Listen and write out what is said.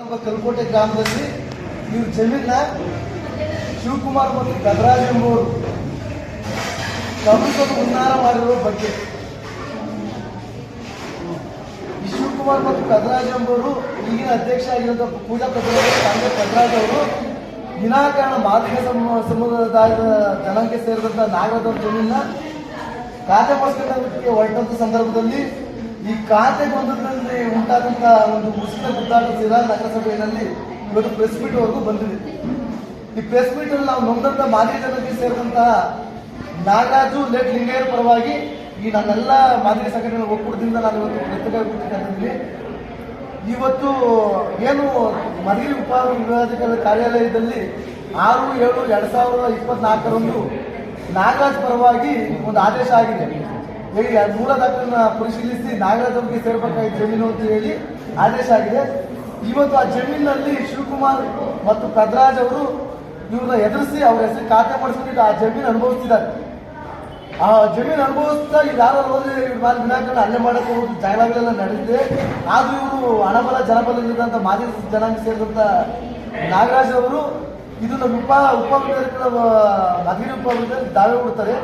ಕಲ್ಕೋಟೆ ಗ್ರಾಮದಲ್ಲಿ ಇವ್ರ ಜಮೀನ ಶಿವಕುಮಾರ್ ಮತ್ತು ಗದರಾಜ್ ಎಂಬುವರು ಕಮಿಷನ್ ಉನ್ನಾರ ಮಾಡಿರುವ ಬಗ್ಗೆ. ಈ ಶಿವಕುಮಾರ್ ಮತ್ತು ಗದರಾಜ್ ಎಂಬುವರು ಈಗಿನ ಅಧ್ಯಕ್ಷ ಆಗಿರುವಂತಹ ಪೂಜಾ ಪ್ರಧಾನ ಕಾಂಗ್ರೆಸ್ ಗದರಾಜ್ ಅವರು. ವಿನಾಕಾರಣ ಮಾಧ್ಯಮ ಸಮುದಾಯದ ಜನಕ್ಕೆ ಸೇರಿದಂತಹ ನಾಗರಾಜ್ ಅವ್ರ ಜಮೀನ ಖಾತೆ ಮಾಡಿಸ್ಕೊಳ್ಳೋದಕ್ಕೆ ಹೊರಟಂತ ಸಂದರ್ಭದಲ್ಲಿ ಈ ಖಾತೆ ಗೊಂದಲದಲ್ಲಿ ಉಂಟಾದಂತ ಒಂದು ಮುಸ್ಲಿಂ ಗುದ್ದಾಟ ಸಿರಾ ನಗರಸಭೆಯಲ್ಲಿ ಇವತ್ತು ಪ್ರೆಸ್ ಮೀಟ್ ವರೆಗೂ ಬಂದಿದೆ. ಈ ಪ್ರೆಸ್ ಮೀಟ್ ಅಲ್ಲಿ ನಾವು ನೊಂದಂತ ಮಾದರಿ ಜನಕ್ಕೆ ಸೇರಿದಂತಹ ನಾಗರಾಜು, ಲೇಟ್ ಲಿಂಗೇರ್ ಪರವಾಗಿ ಈ ನನ್ನೆಲ್ಲ ಮಾದರಿ ಸಂಘಟನೆಗಳ ಒಕ್ಕೂಟದಿಂದ ನಾನು ಇವತ್ತು ಪ್ರತಿಭಟಿಸಿದ್ದೀನಿ ಇವತ್ತು ಏನು ಮಧುಗಿರಿ ಉಪ ವಿಭಾಗಾಧಿಕಾರಿ ಕಾರ್ಯಾಲಯದಲ್ಲಿ ಆರು, ಏಳು, ಎರಡ್ ಸಾವಿರದ ಇಪ್ಪತ್ನಾಲ್ಕರಂದು ನಾಗರಾಜ್ ಪರವಾಗಿ ಒಂದು ಆದೇಶ ಆಗಿದೆ. ಮೂಲ ದಾಖಲನ್ನ ಪರಿಶೀಲಿಸಿ ನಾಗರಾಜ್ ಅವರಿಗೆ ಸೇರ್ಬೇಕಾಗಿ ಜಮೀನು ಅಂತ ಹೇಳಿ ಆದೇಶ ಆಗಿದೆ. ಇವತ್ತು ಆ ಜಮೀನಿನಲ್ಲಿ ಶಿವಕುಮಾರ್ ಮತ್ತು ಕದ್ರಾಜ್ ಅವರು ಇವ್ರನ್ನ ಎದುರಿಸಿ ಅವ್ರ ಹೆಸರು ಖಾತೆ ಮಾಡಿಸ್ಕೊಂಡು ಆ ಜಮೀನು ಅನುಭವಿಸ್ತಿದ್ದಾರೆ. ಆ ಜಮೀನು ಅನುಭವಿಸ್ತಾ ಯಾರು ಹೋದ್ರೆ ಇವ್ರ ಮೇಲೆ ವಿನಾಕಾರಣ ಹಲ್ಲೆ ಮಾಡಕ್ಕೆ ಹೋಗಿ ಜಗಳಗಳೆಲ್ಲ ನಡೆದಿದೆ. ಆದ್ರೂ ಇವರು ಹಣಬಲ ಜನಬಲವಿದ್ದಂತ ಮಾಜಿ ಜನಾಂಗ ಸೇರಿದಂತ ನಾಗರಾಜ್ ಅವರು ಇದನ್ನು ಉಪ ಉಪ ಉಪ ದಾವೆ ಕೊಡ್ತಾರೆ